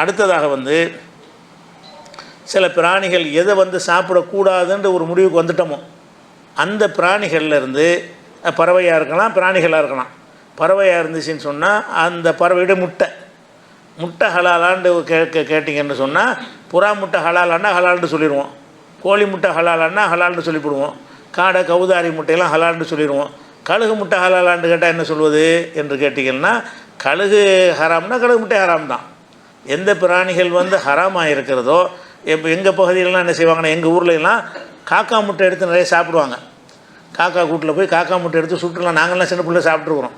அடுத்ததாக வந்து சில பிராணிகள் எதை வந்து சாப்பிடக்கூடாதுன்ற ஒரு முடிவுக்கு வந்துட்டோமோ அந்த பிராணிகள்லேருந்து பறவையாக இருக்கலாம் பிராணிகளாக இருக்கலாம். பறவையாக இருந்துச்சுன்னு சொன்னால் அந்த பறவையோட முட்டை. முட்டை ஹலாலான்னு கே கே கேட்டிங்கன்னு சொன்னால் புறா முட்டை ஹலாலான்னா ஹலால்னு சொல்லிடுவோம். கோழி முட்டை ஹலாலான்னா ஹலால்னு சொல்லிவிடுவோம். காடை கவுதாரி முட்டையெல்லாம் ஹலால்னு சொல்லிடுவோம். கழுகு முட்டை ஹலாலான்னு கேட்டால் என்ன சொல்வது என்று கேட்டிங்கன்னா கழுகு ஹராம்னா கழுகு முட்டை ஹராம் தான் எந்த பிராணிகள் வந்து ஹராமாக இருக்கிறதோ இப்போ எங்கள் பகுதியிலலாம் என்ன செய்வாங்கன்னா எங்கள் ஊர்லலாம் காக்கா முட்டை எடுத்து நிறைய சாப்பிடுவாங்க. காக்கா கூட்டில் போய் காக்கா முட்டை எடுத்து சுட்டுலாம். நாங்கள்லாம் சின்ன பிள்ளை சாப்பிட்ருக்குறோம்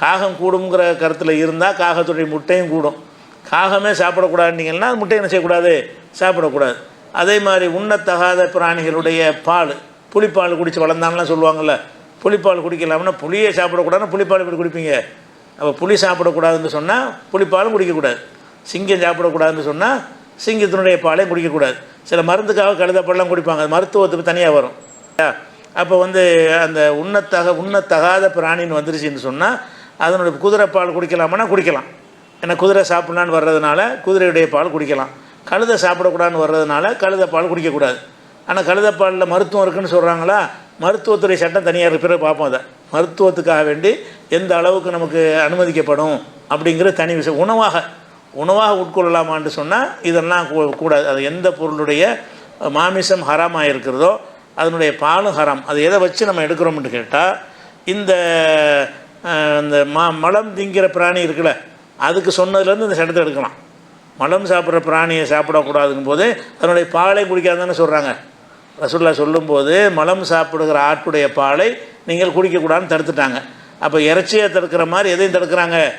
காகம் கூடுங்கிற கருத்தில் இருந்தால் காகத்துடைய முட்டையும் கூடும். காகமே சாப்பிடக்கூடாதுனீங்கன்னா முட்டை என்ன செய்யக்கூடாது? சாப்பிடக்கூடாது. அதே மாதிரி உண்ணத்தகாத பிராணிகளுடைய பால் புளிப்பால் குடித்து வளர்ந்தாங்கலாம் சொல்லுவாங்கள்ல புளிப்பால் குடிக்கலாம்னா புளியை சாப்பிடக்கூடாதுன்னா புளிப்பால் இப்படி குடிப்பீங்க? அப்போ புளி சாப்பிடக்கூடாதுன்னு சொன்னால் புளிப்பாலும் குடிக்கக்கூடாது. சிங்கம் சாப்பிடக்கூடாதுன்னு சொன்னால் சிங்கத்தினுடைய பாலையும் குடிக்கக்கூடாது. சில மருந்துக்காக கழுதப்பெல்லாம் குடிப்பாங்க. அது மருத்துவத்துக்கு தனியாக வரும். அப்போ வந்து அந்த உண்ணத்தக உண்ணத்தகாத பிராணின்னு வந்துருச்சுன்னு சொன்னால் அதனுடைய குதிரை பால் குடிக்கலாமான்னா குடிக்கலாம். ஏன்னா குதிரை சாப்பிட்லான்னு வர்றதுனால குதிரையுடைய பால் குடிக்கலாம். கழுதை சாப்பிடக்கூடாதுன்னு வர்றதுனால கழுத பால் குடிக்கக்கூடாது. ஆனால் கழுதப்பாலில் மருத்துவம் இருக்குன்னு சொல்கிறாங்களா மருத்துவத்துறை சட்டம் தனியாக இருக்கிற பார்ப்போம் அதை. மருத்துவத்துக்காக வேண்டி எந்த அளவுக்கு நமக்கு அனுமதிக்கப்படும் அப்படிங்கிற தனி விஷயம். உணவாக உணவாக உட்கொள்ளலாமான்னு சொன்னால் இதெல்லாம் கூ- கூடாது. அது எந்த பொருளுடைய மாமிசம் ஹராமாக இருக்கிறதோ அதனுடைய பாலும் ஹராம். அது எதை வச்சு நம்ம எடுக்கிறோம்னு கேட்டால் இந்த இந்த மா மலம் திங்கிற பிராணி இருக்குல்ல அதுக்கு சொன்னதுலேருந்து இந்த சட்டத்தை எடுக்கலாம். மலம் சாப்பிட்ற பிராணியை சாப்பிடக்கூடாதுங்கும் போது அதனுடைய பாலை குடிக்காதுன்னு சொல்கிறாங்க ரசுல்லா சொல்லும்போது மலம் சாப்பிடுகிற ஆட்டுடைய பாலை நீங்கள் குடிக்கக்கூடாதுன்னு தடுத்துட்டாங்க. அப்போ இறைச்சியை தடுக்கிற மாதிரி எதையும் தடுக்கிறாங்க?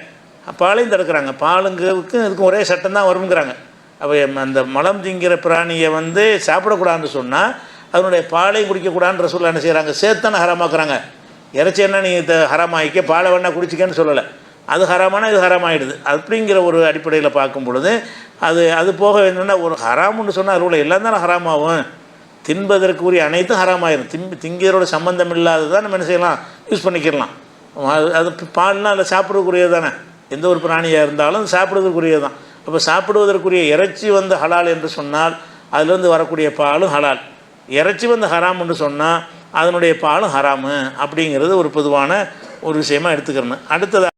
பாலையும் தடுக்கிறாங்க. பாலுங்கிறதுக்கும் இதுக்கும் ஒரே சட்டம் தான் வருங்கிறாங்க அப்போ அந்த மலம் திங்கிற பிராணியை வந்து சாப்பிடக்கூடாதுன்னு சொன்னால் அதனுடைய பாலையும் குடிக்கக்கூடாதுன்ற சொல்ல என்ன செய்கிறாங்க சேர்த்தானே ஹராமாக்குறாங்க. இறைச்சி என்ன நீ இதை ஹராமாயிக்க பாலை வேணால் குடிச்சிக்கன்னு சொல்லலை. அது ஹராமான இது ஹராமாயிடுது. அப்படிங்கிற ஒரு அடிப்படையில் பார்க்கும் பொழுது அது அது போக என்னென்னா ஒரு ஹராமுன்னு சொன்னால் அருவில் எல்லாம் தானே ஹராமாகும் தின்பதற்குரிய அனைத்தும் ஹராமாயிரும். திம்பி திங்கிறோட சம்மந்தம் இல்லாததான் நம்ம என்ன செய்யலாம்? யூஸ் பண்ணிக்கிடலாம். அது அது பால்னால் அதில் சாப்பிடக்கூடியது தானே. எந்த ஒரு பிராணியாக இருந்தாலும் சாப்பிடுவதற்குரியது தான் அப்போ சாப்பிடுவதற்குரிய இறைச்சி வந்து ஹலால் என்று சொன்னால் அதுலேருந்து வரக்கூடிய பாலும் ஹலால். இறைச்சி வந்து ஹராம் என்று சொன்னால் அதனுடைய பாலும் ஹராமு அப்படிங்கிறது ஒரு பொதுவான ஒரு விஷயமாக எடுத்துக்கிறணும். அடுத்ததாக